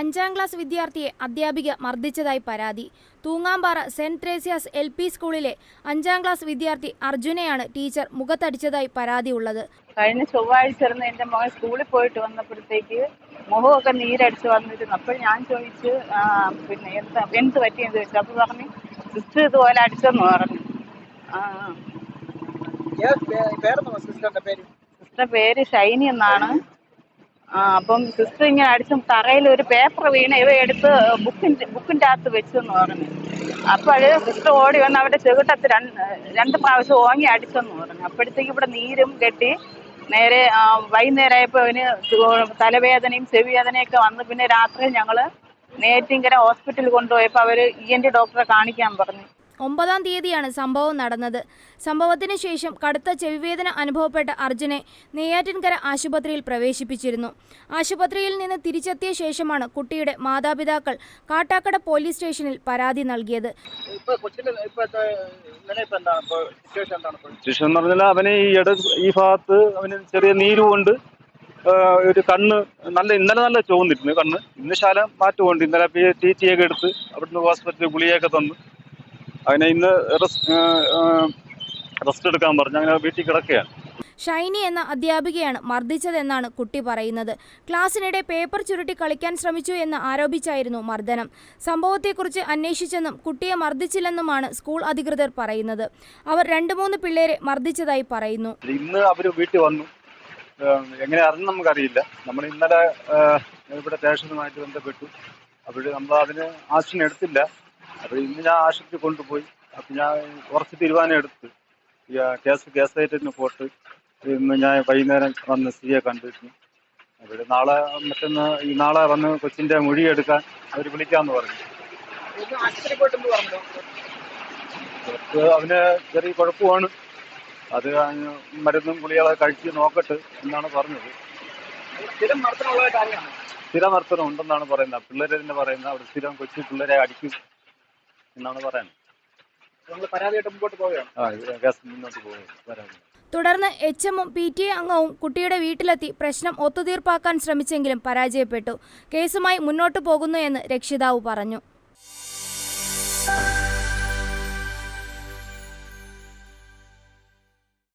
അഞ്ചാം ക്ലാസ് വിദ്യാർത്ഥിയെ അധ്യാപിക മർദ്ദിച്ചതായി പരാതി. Thoongampara Saint Thresia's L P സ്കൂളിലെ അഞ്ചാം ക്ലാസ് വിദ്യാർത്ഥി അർജുനെയാണ് ടീച്ചർ മുഖത്തടിച്ചതായി പരാതി ഉള്ളത് കഴിഞ്ഞ ചൊവ്വാഴ്ച ഇരുന്ന് എന്റെ മകൻ സ്കൂളിൽ പോയിട്ട് വന്നപ്പോഴത്തേക്ക് മുഖമൊക്കെ നീരടിച്ച് വന്നിരുന്നു. അപ്പോൾ ഞാൻ ചോദിച്ചു പിന്നെ എന്താ എന്ത് പറ്റിയെന്ന് ചോദിച്ചു. അപ്പോൾ പറഞ്ഞു സിസ്റ്റർ ഇതുപോലെ അടിച്ചെന്ന് പറഞ്ഞു. സിസ്റ്ററുടെ പേര് ഷൈനി എന്നാണ്. അപ്പം സിസ്റ്റർ ഇങ്ങനെ അടിച്ച് തറയിൽ ഒരു പേപ്പർ വീണ് ഇവ എടുത്ത് ബുക്കിന്റെ ബുക്കിന്റെ അകത്ത് വെച്ചെന്ന് പറഞ്ഞു. അപ്പോൾ സിസ്റ്റർ ഓടി വന്ന് അവിടെ ചെകിട്ടത്ത് രണ്ട് രണ്ട് പ്രാവശ്യം ഓങ്ങി അടിച്ചെന്ന് പറഞ്ഞു. അപ്പോഴത്തേക്ക് ഇവിടെ നീരും കെട്ടി നേരെ വൈകുന്നേരമായപ്പോൾ അവന് തലവേദനയും ചെവിവേദനയൊക്കെ വന്ന് പിന്നെ രാത്രി ഞങ്ങൾ നേറ്റിങ്കര ഹോസ്പിറ്റലിൽ കൊണ്ടുപോയപ്പോൾ അവർ ഇ എൻ ടി ഡോക്ടറെ കാണിക്കാൻ പറഞ്ഞു. ഒമ്പതാം തീയതിയാണ് സംഭവം നടന്നത്. സംഭവത്തിന് ശേഷം കടുത്ത ചെവിവേദന അനുഭവപ്പെട്ട അർജുനെ നെയ്യാറ്റിൻകര ആശുപത്രിയിൽ പ്രവേശിപ്പിച്ചിരുന്നു. ആശുപത്രിയിൽ നിന്ന് തിരിച്ചെത്തിയ ശേഷമാണ് കുട്ടിയുടെ മാതാപിതാക്കൾ കാട്ടാക്കട പോലീസ് സ്റ്റേഷനിൽ പരാതി നൽകിയത്. ശിശു എന്ന് പറഞ്ഞാൽ അവന് ഈ ഇട ഈ ഭാഗത്ത് അവന് ചെറിയ നീരുകൊണ്ട് ഒരു കണ്ണ് നല്ല ഇന്നലെ നല്ല ചുവന്നിരുന്നു കണ്ണ്. ഇന്ന് ശാലം മാറ്റമുണ്ട്. ഇന്നലെ ടി ടി ഒക്കെ എടുത്ത് അവിടുന്ന് ഹോസ്പിറ്റലിൽ ഗുളിയൊക്കെ തന്നു. അവനെ ഇന്ന് റെസ്റ്റ് എടുക്കാൻ പറഞ്ഞു. അങ്ങനെ വീട്ടിൽ കിടക്കുകയാണ്. ഷൈനി എന്ന അധ്യാപികയാണ് മർദ്ദിച്ചതെന്നാണ് കുട്ടി പറയുന്നത്. ക്ലാസ്സിനിടെ പേപ്പർ ചുരുട്ടി കളിക്കാൻ ശ്രമിച്ചു എന്ന് ആരോപിച്ചായിരുന്നു മർദ്ദനം. സംഭവത്തെക്കുറിച്ച് അന്വേഷിച്ചെന്നും കുട്ടിയെ മർദ്ദിച്ചില്ലെന്നുമാണ് സ്കൂൾ അധികൃതർ പറയുന്നത്. അവർ രണ്ടു മൂന്ന് പിള്ളേരെ മർദ്ദിച്ചതായി പറയുന്നു. ഇന്ന് അവർ വീട്ടിൽ വന്നു. എങ്ങനെ അറിഞ്ഞു നമുക്കറിയില്ല. നമ്മൾ ഇന്നലെ ഇവിടെ സ്റ്റേഷനുമായിട്ട് ബന്ധപ്പെട്ടു. അവർ നമ്മൾ അതിന് ആക്ഷൻ എടുത്തില്ല. അപ്പോൾ ഇന്ന് ഞാൻ ആശുപത്രി കൊണ്ടുപോയി. അപ്പം ഞാൻ കുറച്ച് തീരുമാനം എടുത്ത്. കേസ് കേസ് കേസായിട്ട് പോട്ട് ഇന്ന് ഞാൻ വൈകുന്നേരം വന്ന് സ്ത്രീയെ കണ്ടിരുന്നു. അവർ നാളെ മറ്റൊന്ന് ഈ നാളെ വന്ന് കൊച്ചിന്റെ മൊഴി എടുക്കാൻ അവർ വിളിക്കാമെന്ന് പറഞ്ഞു. അവർക്ക് അവന് ചെറിയ കുഴപ്പമാണ്. അത് മരുന്നും ഗുളികളൊക്കെ കഴിച്ച് നോക്കട്ടെ എന്നാണ് പറഞ്ഞത്. സ്ഥിരം സ്ഥിരമർത്തനം ഉണ്ടെന്നാണ് പറയുന്നത്. പിള്ളേരെ തന്നെ പറയുന്നത്. അവിടെ സ്ഥിരം കൊച്ചു പിള്ളേരെ അടിക്കും. എന്നാണ് പറയുന്നത്. തുടർന്ന് എച്ച് എമ്മും പി ടി എ അംഗവും കുട്ടിയുടെ വീട്ടിലെത്തി പ്രശ്നം ഒത്തുതീർപ്പാക്കാൻ ശ്രമിച്ചെങ്കിലും പരാജയപ്പെട്ടു. കേസുമായി മുന്നോട്ടു പോകുന്നു എന്ന് രക്ഷിതാവ് പറഞ്ഞു.